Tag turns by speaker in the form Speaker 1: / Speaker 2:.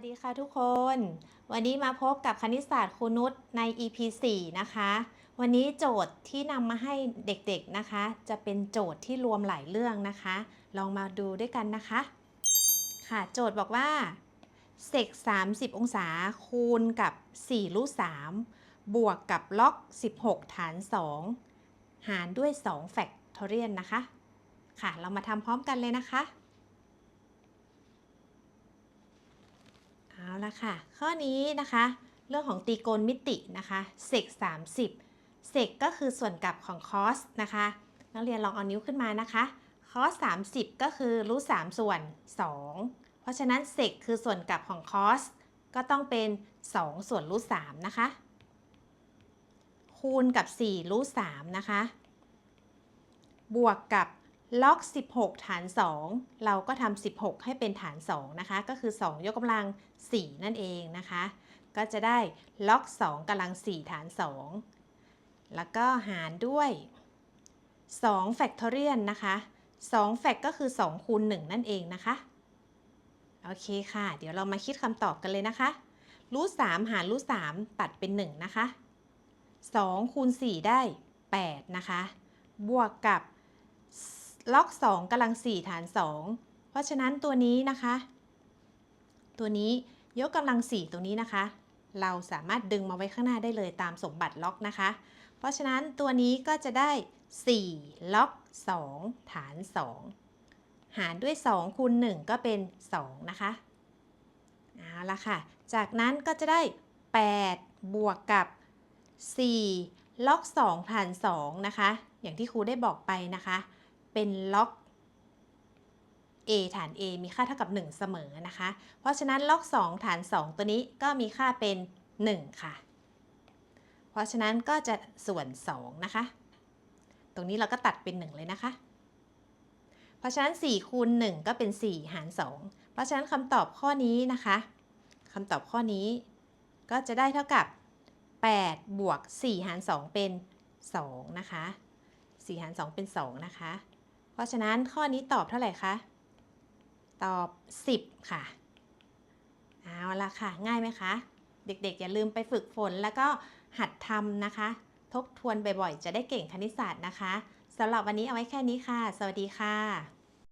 Speaker 1: วัสดีค่ะทุกคน วันนี้มาพบกับคณิตศาสตร์ครูนุชใน EP 4 นะคะ วันนี้โจทย์ที่นำมาให้เด็กๆนะคะ จะเป็นโจทย์ที่รวมหลายเรื่องนะคะ ลองมาดูด้วยกันนะคะ ค่ะโจทย์บอกว่าเศก30 องศาคูณกับ 4 รูท3บวกกับล็อก 16 ฐาน 2 หารด้วย 2 แฟกทอเรียนนะคะ ค่ะ เรามาทำพร้อมกันเลยนะคะ เอาละค่ะ ข้อนี้นะคะ เรื่องของตรีโกณมิตินะคะเศก30เศกก็คือส่วนกลับของคอสนะคะ นักเรียนลองเอานิ้วขึ้นมานะคะคอส30 ก็คือรูท3ส่วน 2 เพราะฉะนั้นเศกคือส่วนกลับของคอสก็ต้องเป็น 2 ส่วนรูท3นะคะ คูณกับ4รูท3นะคะ บวกกับ ล็อก 16 ฐาน 2 เราก็ทำ16 ให้เป็นฐาน 2 นะคะ ก็คือ 2 ยกกำลัง 4 นั่นเองนะคะ ก็จะได้ล็อก 2กำลัง 4 ฐาน 2 แล้วก็หารด้วย2 factorial นะคะ2แฟกก็คือ 2 คูณ 1 นั่นเองนะคะ โอเคค่ะ เดี๋ยวเรามาคิดคำตอบกันเลยนะคะ รูท3หารรูท3ตัดเป็น 1 นะคะ2คูณ4ได้ 8 นะคะ บวกกับ ล็อก 2กำลัง 4 ฐาน 2 เพราะฉะนั้นตัวนี้นะคะ ตัวนี้ยกกำลัง 4 ตัวนี้นะคะ เราสามารถดึงมาไว้ข้างหน้าได้เลยตามสมบัติล็อกนะคะ เพราะฉะนั้นตัวนี้ก็จะได้ 4 ล็อก 2 ฐาน 2 หารด้วย 2คูณ1ก็เป็น 2 นะคะเอาละค่ะ จากนั้นก็จะได้ 8 บวกกับ 4 ล็อก 2 ฐาน 2 นะคะ อย่างที่ครูได้บอกไปนะคะ เป็นล็อก a ฐาน a มีค่าเท่ากับ 1 เสมอนะคะ เพราะฉะนั้นล็อก 2 ฐาน 2 ตัวนี้ก็มีค่าเป็น 1 ค่ะ เพราะฉะนั้นก็จะส่วน 2 นะคะ ตรงนี้เราก็ตัดเป็น 1 เลยนะคะ เพราะฉะนั้น4คูณ1ก็เป็น 4 หาร 2 เพราะฉะนั้นคำตอบข้อนี้นะคะคำตอบข้อนี้ก็จะได้เท่ากับ 8 บวก 4 หาร 2 เป็น 2 นะคะ 4 หาร 2 เป็น 2 นะคะ ราะฉะนั้นข้อนี้ตอบเท่าไหร่คะ ตอบ 10 ค่ะ เอาละค่ะ ง่ายไหมคะ เด็กๆ อย่าลืมไปฝึกฝนแล้วก็หัดทำนะคะ ทบทวนบ่อยๆ จะได้เก่งคณิตศาสตร์นะคะสำหรับวันนี้เอาไว้แค่นี้ค่ะ สวัสดีค่ะ